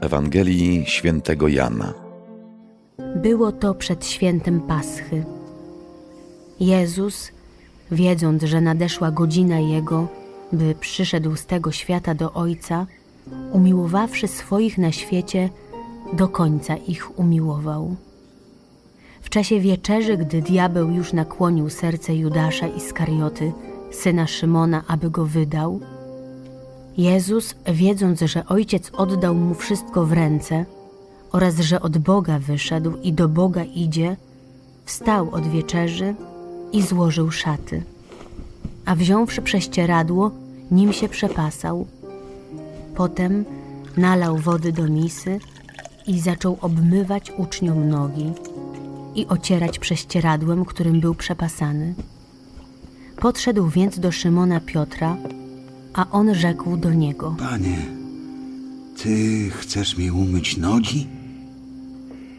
Ewangelii świętego Jana. Było to przed świętem Paschy. Jezus, wiedząc, że nadeszła godzina Jego, by przyszedł z tego świata do Ojca, umiłowawszy swoich na świecie, do końca ich umiłował. W czasie wieczerzy, gdy diabeł już nakłonił serce Judasza Iskarioty, syna Szymona, aby go wydał, Jezus, wiedząc, że Ojciec oddał mu wszystko w ręce oraz że od Boga wyszedł i do Boga idzie, wstał od wieczerzy i złożył szaty. A wziąwszy prześcieradło, nim się przepasał. Potem nalał wody do misy i zaczął obmywać uczniom nogi i ocierać prześcieradłem, którym był przepasany. Podszedł więc do Szymona Piotra, a on rzekł do niego: Panie, ty chcesz mi umyć nogi?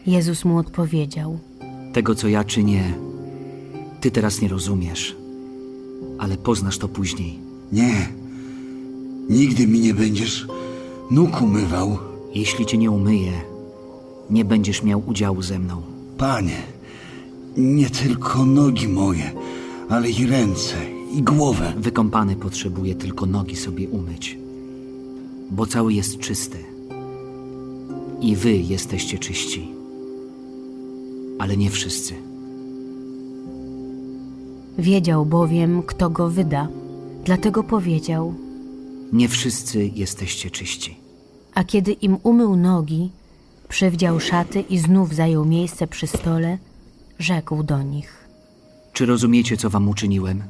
Jezus mu odpowiedział: Tego, co ja czynię, ty teraz nie rozumiesz, ale poznasz to później. Nie. Nigdy mi nie będziesz nóg umywał. Jeśli cię nie umyję, nie będziesz miał udziału ze mną. Panie, nie tylko nogi moje, ale i ręce, i głowę. Wykąpany potrzebuje tylko nogi sobie umyć, bo cały jest czysty. I wy jesteście czyści, ale nie wszyscy. Wiedział bowiem, kto go wyda, dlatego powiedział: Nie wszyscy jesteście czyści. A kiedy im umył nogi, przywdział szaty i znów zajął miejsce przy stole, rzekł do nich: Czy rozumiecie, co wam uczyniłem?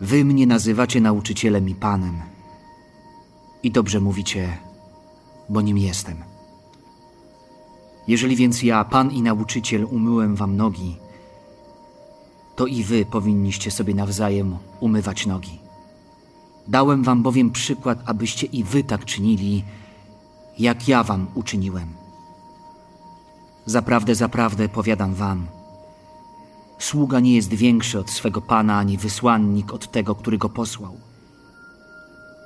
Wy mnie nazywacie nauczycielem i panem. I dobrze mówicie, bo nim jestem. Jeżeli więc ja, pan i nauczyciel, umyłem wam nogi, to i wy powinniście sobie nawzajem umywać nogi. Dałem wam bowiem przykład, abyście i wy tak czynili, jak ja wam uczyniłem. Zaprawdę, zaprawdę powiadam wam, Sługa nie jest większy od swego pana, ani wysłannik od tego, który go posłał.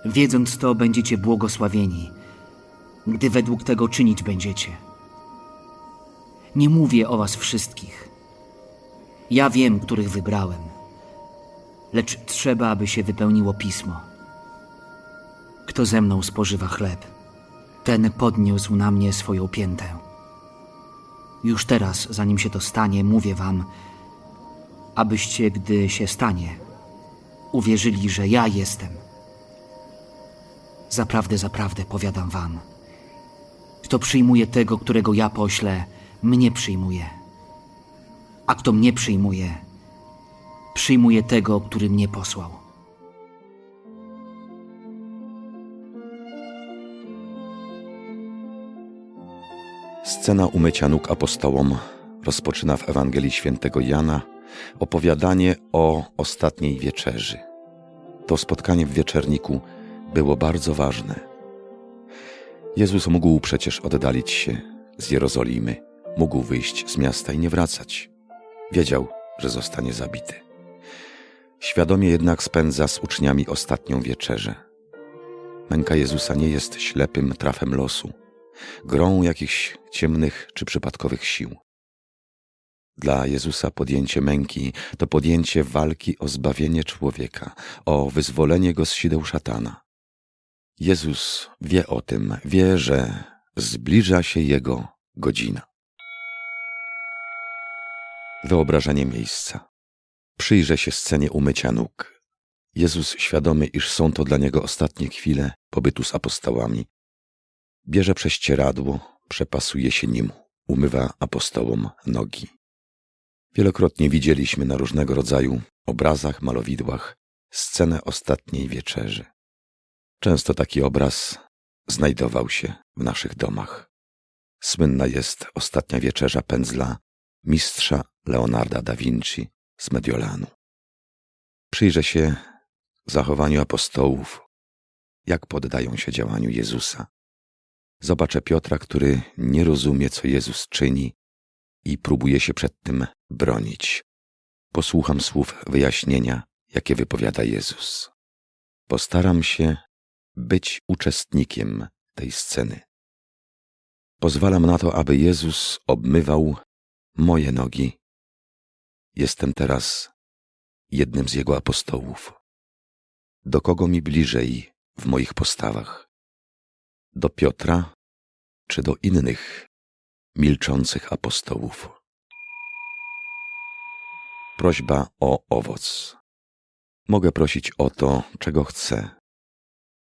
Wiedząc to, będziecie błogosławieni, gdy według tego czynić będziecie. Nie mówię o was wszystkich. Ja wiem, których wybrałem, lecz trzeba, aby się wypełniło pismo. Kto ze mną spożywa chleb, ten podniósł na mnie swoją piętę. Już teraz, zanim się to stanie, mówię wam, abyście, gdy się stanie, uwierzyli, że ja jestem. Zaprawdę, zaprawdę powiadam wam, kto przyjmuje tego, którego ja poślę, mnie przyjmuje. A kto mnie przyjmuje, przyjmuje tego, który mnie posłał. Scena umycia nóg apostołom rozpoczyna w Ewangelii świętego Jana opowiadanie o ostatniej wieczerzy. To spotkanie w wieczerniku było bardzo ważne. Jezus mógł przecież oddalić się z Jerozolimy, mógł wyjść z miasta i nie wracać. Wiedział, że zostanie zabity. Świadomie jednak spędza z uczniami ostatnią wieczerzę. Męka Jezusa nie jest ślepym trafem losu, grą jakichś ciemnych czy przypadkowych sił. Dla Jezusa podjęcie męki to podjęcie walki o zbawienie człowieka, o wyzwolenie go z sideł szatana. Jezus wie o tym, wie, że zbliża się Jego godzina. Wyobrażenie miejsca. Przyjrzę się scenie umycia nóg. Jezus, świadomy, iż są to dla Niego ostatnie chwile pobytu z apostołami, bierze prześcieradło, przepasuje się nim, umywa apostołom nogi. Wielokrotnie widzieliśmy na różnego rodzaju obrazach, malowidłach scenę ostatniej wieczerzy. Często taki obraz znajdował się w naszych domach. Słynna jest ostatnia wieczerza pędzla mistrza Leonarda da Vinci z Mediolanu. Przyjrzę się zachowaniu apostołów, jak poddają się działaniu Jezusa. Zobaczę Piotra, który nie rozumie, co Jezus czyni i próbuje się przed tym bronić. Posłucham słów wyjaśnienia, jakie wypowiada Jezus. Postaram się być uczestnikiem tej sceny. Pozwalam na to, aby Jezus obmywał moje nogi. Jestem teraz jednym z Jego apostołów. Do kogo mi bliżej w moich postawach? Do Piotra czy do innych milczących apostołów? Prośba o owoc. Mogę prosić o to, czego chcę.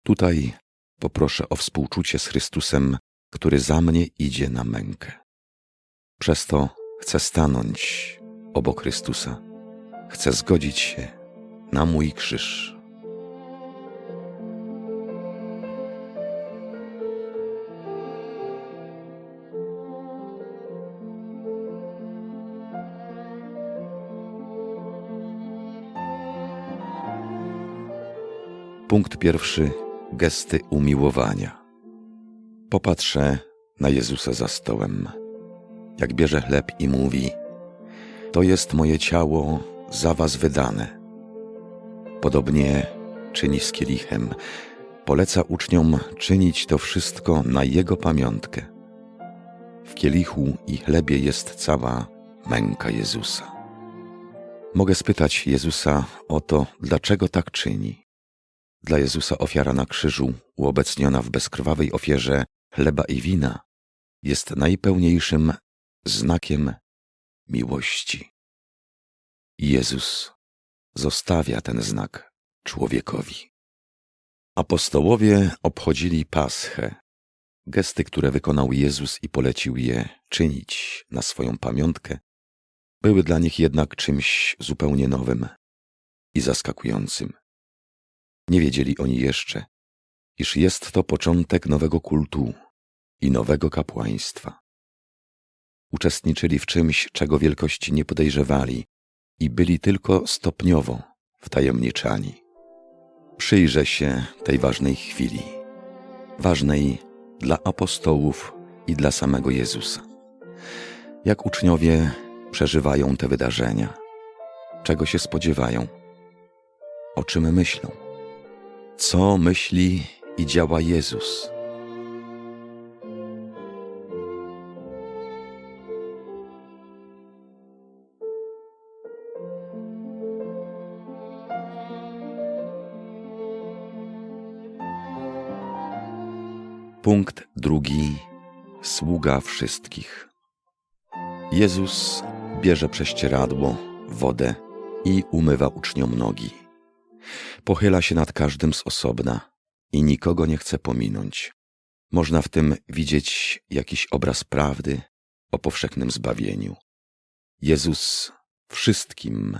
Tutaj poproszę o współczucie z Chrystusem, który za mnie idzie na mękę. Przez to chcę stanąć obok Chrystusa. Chcę zgodzić się na mój krzyż. Punkt pierwszy. Gesty umiłowania. Popatrzę na Jezusa za stołem, jak bierze chleb i mówi: To jest moje ciało za was wydane. Podobnie czyni z kielichem. Poleca uczniom czynić to wszystko na jego pamiątkę. W kielichu i chlebie jest cała męka Jezusa. Mogę spytać Jezusa o to, dlaczego tak czyni. Dla Jezusa ofiara na krzyżu, uobecniona w bezkrwawej ofierze chleba i wina, jest najpełniejszym znakiem miłości. Jezus zostawia ten znak człowiekowi. Apostołowie obchodzili Paschę, gesty, które wykonał Jezus i polecił je czynić na swoją pamiątkę, były dla nich jednak czymś zupełnie nowym i zaskakującym. Nie wiedzieli oni jeszcze, iż jest to początek nowego kultu i nowego kapłaństwa. Uczestniczyli w czymś, czego wielkości nie podejrzewali i byli tylko stopniowo wtajemniczani. Przyjrzę się tej ważnej chwili, ważnej dla apostołów i dla samego Jezusa. Jak uczniowie przeżywają te wydarzenia, czego się spodziewają, o czym myślą co myśli i działa Jezus. Punkt drugi. Sługa wszystkich. Jezus bierze prześcieradło, wodę i umywa uczniom nogi. Pochyla się nad każdym z osobna i nikogo nie chce pominąć. Można w tym widzieć jakiś obraz prawdy o powszechnym zbawieniu. Jezus wszystkim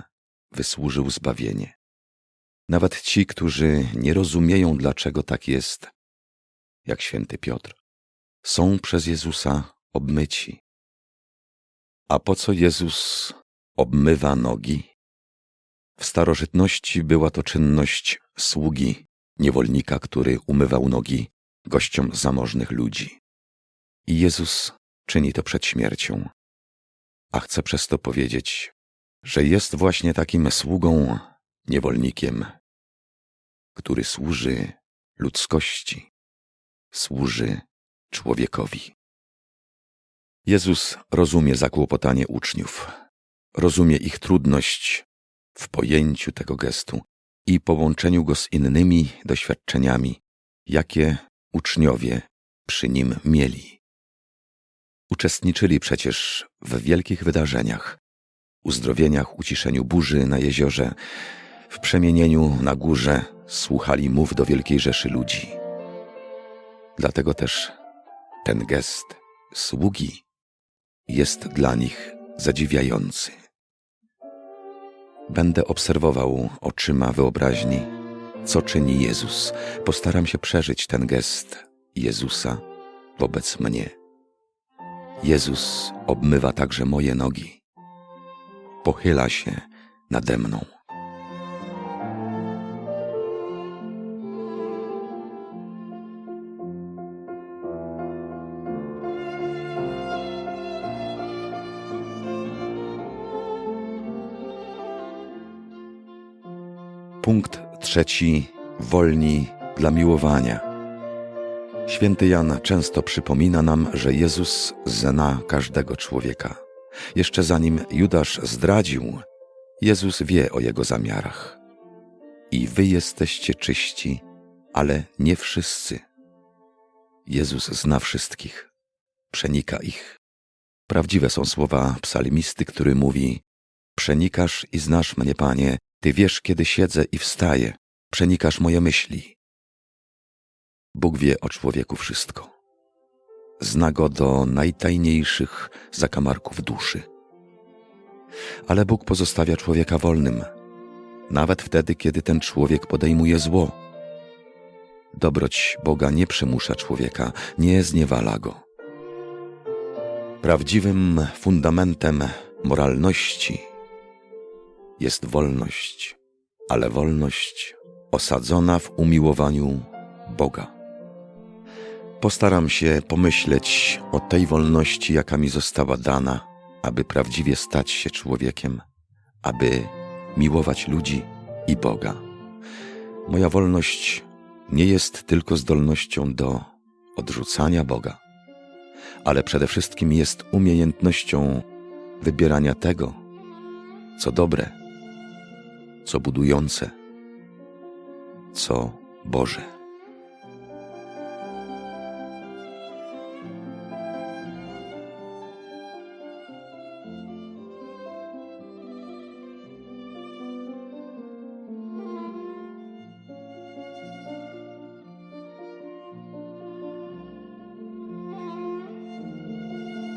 wysłużył zbawienie. Nawet ci, którzy nie rozumieją, dlaczego tak jest, jak święty Piotr, są przez Jezusa obmyci. A po co Jezus obmywa nogi? W starożytności była to czynność sługi, niewolnika, który umywał nogi gościom zamożnych ludzi. I Jezus czyni to przed śmiercią. A chcę przez to powiedzieć, że jest właśnie takim sługą, niewolnikiem, który służy ludzkości, służy człowiekowi. Jezus rozumie zakłopotanie uczniów, rozumie ich trudność w pojęciu tego gestu i połączeniu go z innymi doświadczeniami, jakie uczniowie przy nim mieli. Uczestniczyli przecież w wielkich wydarzeniach, uzdrowieniach, uciszeniu burzy na jeziorze, w przemienieniu na górze słuchali mów do wielkiej rzeszy ludzi. Dlatego też ten gest sługi jest dla nich zadziwiający. Będę obserwował oczyma wyobraźni, co czyni Jezus. Postaram się przeżyć ten gest Jezusa wobec mnie. Jezus obmywa także moje nogi. Pochyla się nade mną. Punkt trzeci. Wolni dla miłowania. Święty Jan często przypomina nam, że Jezus zna każdego człowieka. Jeszcze zanim Judasz zdradził, Jezus wie o jego zamiarach. I wy jesteście czyści, ale nie wszyscy. Jezus zna wszystkich, przenika ich. Prawdziwe są słowa psalmisty, który mówi: Przenikasz i znasz mnie, panie, ty wiesz, kiedy siedzę i wstaję, przenikasz moje myśli. Bóg wie o człowieku wszystko. Zna go do najtajniejszych zakamarków duszy. Ale Bóg pozostawia człowieka wolnym, nawet wtedy, kiedy ten człowiek podejmuje zło. Dobroć Boga nie przymusza człowieka, nie zniewala go. Prawdziwym fundamentem moralności jest wolność, ale wolność osadzona w umiłowaniu Boga. Postaram się pomyśleć o tej wolności, jaka mi została dana, aby prawdziwie stać się człowiekiem, aby miłować ludzi i Boga. Moja wolność nie jest tylko zdolnością do odrzucania Boga, ale przede wszystkim jest umiejętnością wybierania tego, co dobre, co budujące, co Boże.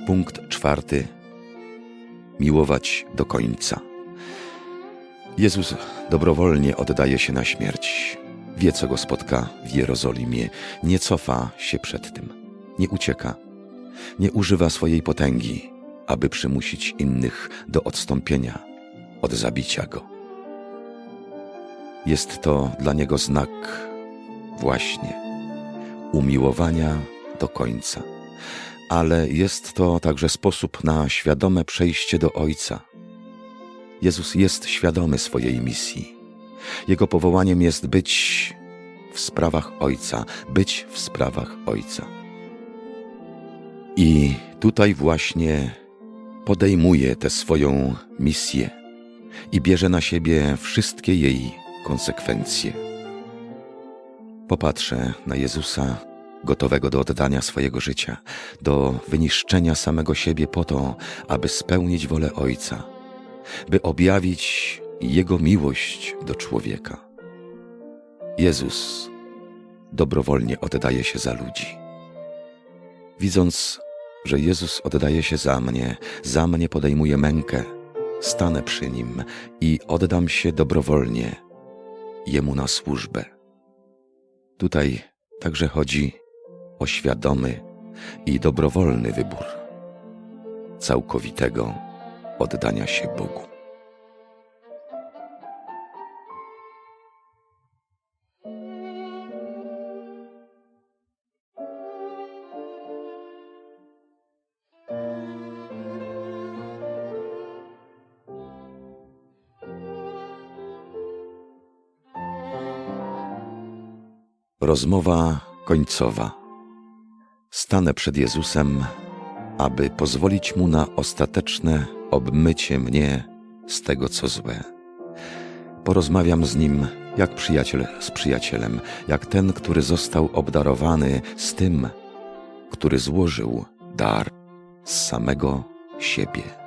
Punkt czwarty. Miłować do końca. Jezus dobrowolnie oddaje się na śmierć. Wie, co go spotka w Jerozolimie. Nie cofa się przed tym. Nie ucieka. Nie używa swojej potęgi, aby przymusić innych do odstąpienia od zabicia go. Jest to dla niego znak właśnie umiłowania do końca ale jest to także sposób na świadome przejście do Ojca. Jezus jest świadomy swojej misji. Jego powołaniem jest być w sprawach Ojca, być w sprawach Ojca. I tutaj właśnie podejmuje tę swoją misję i bierze na siebie wszystkie jej konsekwencje. Popatrzę na Jezusa gotowego do oddania swojego życia, do wyniszczenia samego siebie po to, aby spełnić wolę Ojca, by objawić Jego miłość do człowieka. Jezus dobrowolnie oddaje się za ludzi. Widząc, że Jezus oddaje się za mnie, za mnie podejmuje mękę, stanę przy Nim i oddam się dobrowolnie Jemu na służbę. Tutaj także chodzi o świadomy i dobrowolny wybór całkowitego oddania się Bogu. Rozmowa końcowa. Stanę przed Jezusem, aby pozwolić Mu na ostateczne obmycie mnie z tego, co złe. Porozmawiam z Nim jak przyjaciel z przyjacielem, jak ten, który został obdarowany z tym, który złożył dar z samego siebie.